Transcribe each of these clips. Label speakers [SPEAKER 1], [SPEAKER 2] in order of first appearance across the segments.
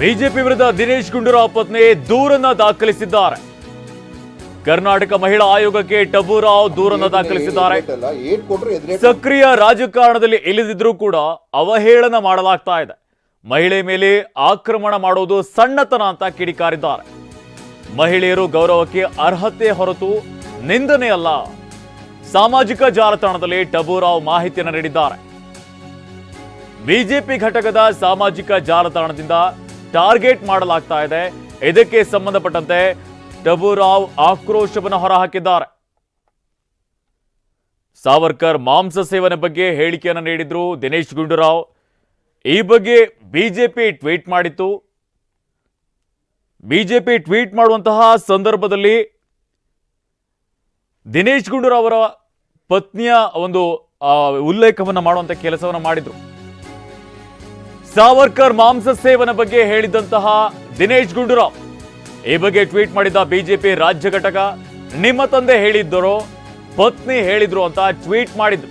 [SPEAKER 1] BJP ವಿರುದ್ಧ ದಿನೇಶ್ ಗುಂಡೂರಾವ್ ಪತ್ನಿ ದೂರನ್ನ ದಾಖಲಿಸಿದ್ದಾರೆ. ಕರ್ನಾಟಕ ಮಹಿಳಾ ಆಯೋಗಕ್ಕೆ ಟಬೂರಾವ್ ದೂರನ್ನ ದಾಖಲಿಸಿದ್ದಾರೆ. ಸಕ್ರಿಯ ರಾಜಕಾರಣದಲ್ಲಿ ಇಳಿದಿದ್ರೂ ಕೂಡ ಅವಹೇಳನ ಮಾಡಲಾಗ್ತಾ ಇದೆ. ಮಹಿಳೆ ಮೇಲೆ ಆಕ್ರಮಣ ಮಾಡೋದು ಸಣ್ಣತನ ಅಂತ ಕಿಡಿಕಾರಿದ್ದಾರೆ. ಮಹಿಳೆಯರು ಗೌರವಕ್ಕೆ ಅರ್ಹತೆ ಹೊರತು ನಿಂದನೆ ಅಲ್ಲ ಸಾಮಾಜಿಕ ಜಾಲತಾಣದಲ್ಲಿ ಟಬೂರಾವ್ ಮಾಹಿತಿಯನ್ನು ನೀಡಿದ್ದಾರೆ. ಬಿಜೆಪಿ ಘಟಕದ ಸಾಮಾಜಿಕ ಜಾಲತಾಣದಿಂದ ಟಾರ್ಗೆಟ್ ಮಾಡಲಾಗ್ತಾ ಇದೆ. ಇದಕ್ಕೆ ಸಂಬಂಧಪಟ್ಟಂತೆ ಟಬುರಾವ್ ಆಕ್ರೋಶವನ್ನು ಹೊರಹಾಕಿದ್ದಾರೆ. ಸಾವರ್ಕರ್ ಮಾಂಸ ಸೇವನೆ ಬಗ್ಗೆ ಹೇಳಿಕೆಯನ್ನು ನೀಡಿದ್ರು ದಿನೇಶ್ ಗುಂಡೂರಾವ್. ಈ ಬಗ್ಗೆ ಬಿಜೆಪಿ ಟ್ವೀಟ್ ಮಾಡಿತ್ತು. ಬಿಜೆಪಿ ಟ್ವೀಟ್ ಮಾಡುವಂತಹ ಸಂದರ್ಭದಲ್ಲಿ ದಿನೇಶ್ ಗುಂಡೂರಾವ್ ಅವರ ಪತ್ನಿಯ ಒಂದು ಉಲ್ಲೇಖವನ್ನು ಮಾಡುವಂತ ಕೆಲಸವನ್ನು ಮಾಡಿದ್ರು. ಸಾವರ್ಕರ್ ಮಾಂಸ ಸೇವನೆ ಬಗ್ಗೆ ಹೇಳಿದಂತಹ ದಿನೇಶ್ ಗುಂಡೂರಾವ್. ಈ ಬಗ್ಗೆ ಟ್ವೀಟ್ ಮಾಡಿದ ಬಿಜೆಪಿ ರಾಜ್ಯ ಘಟಕ, ನಿಮ್ಮ ತಂದೆ ಹೇಳಿದ್ದರೋ, ಪತ್ನಿ ಹೇಳಿದ್ರು ಅಂತ ಟ್ವೀಟ್ ಮಾಡಿದ್ರು.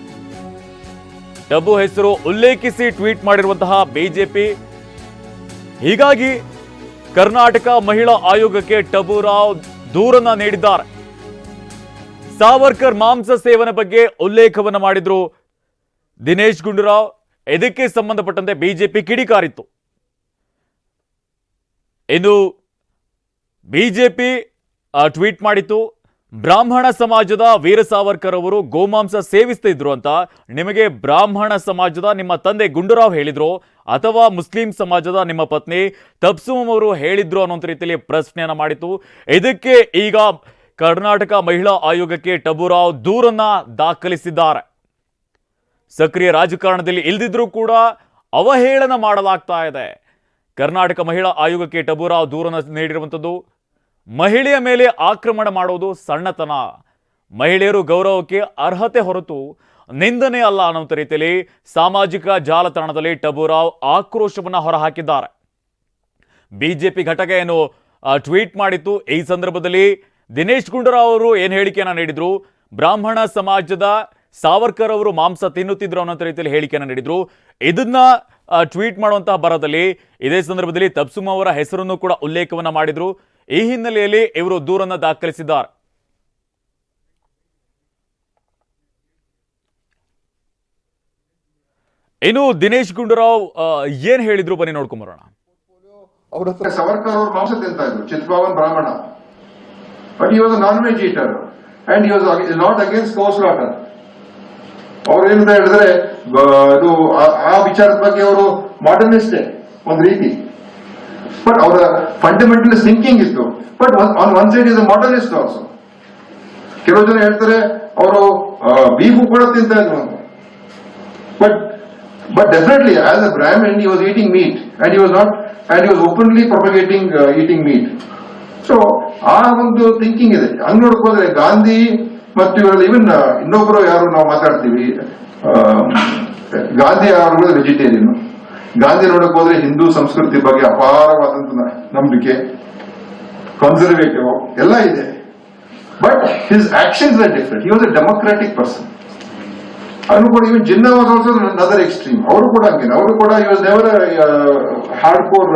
[SPEAKER 1] ಡಬ್ಬು ಹೆಸರು ಉಲ್ಲೇಖಿಸಿ ಟ್ವೀಟ್ ಮಾಡಿರುವಂತಹ ಬಿಜೆಪಿ, ಹೀಗಾಗಿ ಕರ್ನಾಟಕ ಮಹಿಳಾ ಆಯೋಗಕ್ಕೆ ಟಬುರಾವ್ ದೂರನ್ನ ನೀಡಿದ್ದಾರೆ. ಸಾವರ್ಕರ್ ಮಾಂಸ ಸೇವನೆ ಬಗ್ಗೆ ಉಲ್ಲೇಖವನ್ನು ಮಾಡಿದ್ರು ದಿನೇಶ್ ಗುಂಡೂರಾವ್. ಇದಕ್ಕೆ ಸಂಬಂಧಪಟ್ಟಂತೆ ಬಿಜೆಪಿ ಕಿಡಿಕಾರಿತ್ತು? ಇಂದು ಬಿಜೆಪಿ ಟ್ವೀಟ್ ಮಾಡಿತ್ತು, ಬ್ರಾಹ್ಮಣ ಸಮಾಜದ ವೀರ ಸಾವರ್ಕರ್ ಅವರು ಗೋಮಾಂಸ ಸೇವಿಸ್ತಿದ್ರು ಅಂತ ನಿಮಗೆ ಬ್ರಾಹ್ಮಣ ಸಮಾಜದ ನಿಮ್ಮ ತಂದೆ ಗುಂಡೂರಾವ್ ಹೇಳಿದ್ರು ಅಥವಾ ಮುಸ್ಲಿಂ ಸಮಾಜದ ನಿಮ್ಮ ಪತ್ನಿ ತಪ್ಸುಮ್ ಅವರು ಹೇಳಿದ್ರು ಅನ್ನೋ ರೀತಿಯಲ್ಲಿ ಪ್ರಶ್ನೆಯನ್ನು ಮಾಡಿತ್ತು. ಇದಕ್ಕೆ ಈಗ ಕರ್ನಾಟಕ ಮಹಿಳಾ ಆಯೋಗಕ್ಕೆ ಟಬುರಾವ್ ದೂರನ್ನ ದಾಖಲಿಸಿದ್ದಾರೆ? ಸಕ್ರಿಯ ರಾಜಕಾರಣದಲ್ಲಿ ಇಲ್ದಿದ್ರೂ ಕೂಡ ಅವಹೇಳನ ಮಾಡಲಾಗ್ತಾ ಇದೆ. ಕರ್ನಾಟಕ ಮಹಿಳಾ ಆಯೋಗಕ್ಕೆ ಟಬೂರಾವ್ ದೂರನ ನೀಡಿರುವಂಥದ್ದು, ಮಹಿಳೆಯ ಮೇಲೆ ಆಕ್ರಮಣ ಮಾಡೋದು ಸಣ್ಣತನ. ಮಹಿಳೆಯರು ಗೌರವಕ್ಕೆ ಅರ್ಹತೆ ಹೊರತು ನಿಂದನೆ ಅಲ್ಲ ಅನ್ನುವಂಥ ರೀತಿಯಲ್ಲಿ ಸಾಮಾಜಿಕ ಜಾಲತಾಣದಲ್ಲಿ ಟಬೂರಾವ್ ಆಕ್ರೋಶವನ್ನು ಹೊರಹಾಕಿದ್ದಾರೆ. ಬಿಜೆಪಿ ಘಟಕ ಏನು ಟ್ವೀಟ್ ಮಾಡಿತ್ತು. ಈ ಸಂದರ್ಭದಲ್ಲಿ ದಿನೇಶ್ ಗುಂಡೂರಾವ್ ಅವರು ಏನು ಹೇಳಿಕೆಯನ್ನು ನೀಡಿದರು? ಬ್ರಾಹ್ಮಣ ಸಮಾಜದ ಸಾವರ್ಕರ್ ಅವರು ಮಾಂಸ ತಿನ್ನುತ್ತಿದ್ರು ಅನ್ನೋ ರೀತಿಯಲ್ಲಿ ಹೇಳಿಕೆಯನ್ನು ನೀಡಿದ್ರು. ಇದನ್ನ ಟ್ವೀಟ್ ಮಾಡುವಂತಹ ಬರದಲ್ಲಿ ಇದೇ ಸಂದರ್ಭದಲ್ಲಿ ತಬ್ಸುಮ್ ಅವರ ಹೆಸರನ್ನು ಕೂಡ ಉಲ್ಲೇಖವನ್ನ ಮಾಡಿದ್ರು. ಈ ಹಿನ್ನೆಲೆಯಲ್ಲಿ ಇವರು ದೂರನ್ನ ದಾಖಲಿಸಿದ್ದಾರೆ. ಇನ್ನು ದಿನೇಶ್ ಗುಂಡೂರಾವ್ ಏನ್ ಹೇಳಿದ್ರು ಬನ್ನಿ ನೋಡ್ಕೊಂಬರೋಣ
[SPEAKER 2] ಅವ್ರ ಹತ್ರ
[SPEAKER 3] ಸವರ್ಕರ್ ಅವರು ಮಾಂಸ ತಿಂತಾ ಇದ್ರು. ಚಿತ್ಪಾವನ್ ಬ್ರಾಹ್ಮಣ. But he was non veg eater and he was not against go slaughter ಅವ್ರು ಏನಂತ ಹೇಳಿದ್ರೆ ಇದು ಆ- ವಿಚಾರದ ಬಗ್ಗೆ ಅವರು ಮಾಡರ್ನಿಸ್ಟೇ ಒಂದ್ ರೀತಿ. ಬಟ್ ಅವರ ಫಂಡಮೆಂಟಲ್ ಥಿಂಕಿಂಗ್ ಇತ್ತು. But on one side is modernist also ಕೆಲವು ಜನ ಹೇಳ್ತಾರೆ ಅವರು ಬೀಫು ಕೂಡ ತಿಂತ ಇದ್ರು but but definitely as a a and and he was not, and he was openly propagating uh, eating meat. So ಆ ಒಂದು ಥಿಂಕಿಂಗ್ ಇದೆ. ಹಂಗ್ ನೋಡ್ಕೋದ್ರೆ ಗಾಂಧಿ ಮತ್ತು ಇವರಲ್ಲಿ ಇವನ್ ಇನ್ನೊಬ್ರು ಯಾರು ನಾವು ಮಾತಾಡ್ತೀವಿ ಗಾಂಧಿ ಅವರು ವೆಜಿಟೇರಿಯನ್ ಗಾಂಧಿ ನೋಡಕ್ ಹೋದ್ರೆ ಹಿಂದೂ ಸಂಸ್ಕೃತಿ ಬಗ್ಗೆ ಅಪಾರವಾದಂತ ನಂಬಿಕೆ ಕನ್ಸರ್ವೇಟಿವ್ ಎಲ್ಲ ಇದೆ. But his actions are different he was a democratic person ಅವನು ಕೂಡ ಇವನ್ ಜಿನ್ನಾ ಅದರ್ ಎಕ್ಸ್ಟ್ರೀಮ್ ಅವರು ಕೂಡ ಹಂಗೇನೆ. ಅವರು ಕೂಡ ಇವಾಗ never hard core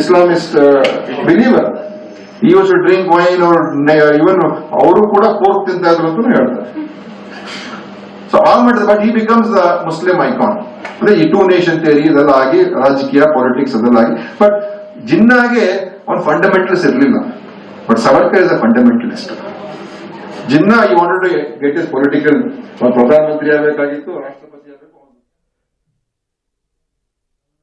[SPEAKER 3] Islamist believer he should drink wine even ಅವರು ಕೂಡ ಪೋರ್ಕ್ ತಿಂತ ಇದ್ರು ಅಂತ ಹೇಳ್ತಾರೆ so all but he becomes the Muslim icon ಅಂದ್ರೆ ಈ ಟೂ ನೇಷನ್ ಥಿಯರಿ ಇದೆಲ್ಲ ಆಗಿ ರಾಜಕೀಯ ಪಾಲಿಟಿಕ್ಸ್ ಅದೆಲ್ಲ ಆಗಿ ಬಟ್ ಜಿನ್ನಾಗೆ ಒಂದು ಫಂಡಮೆಂಟಲ್ಸ್ ಇರಲಿಲ್ಲ. But Savarkar is a fundamentalist Jinnah he wanted get is political ಪ್ರಧಾನಮಂತ್ರಿ ಆಗಬೇಕಾಗಿತ್ತು, ರಾಷ್ಟ್ರಪತಿ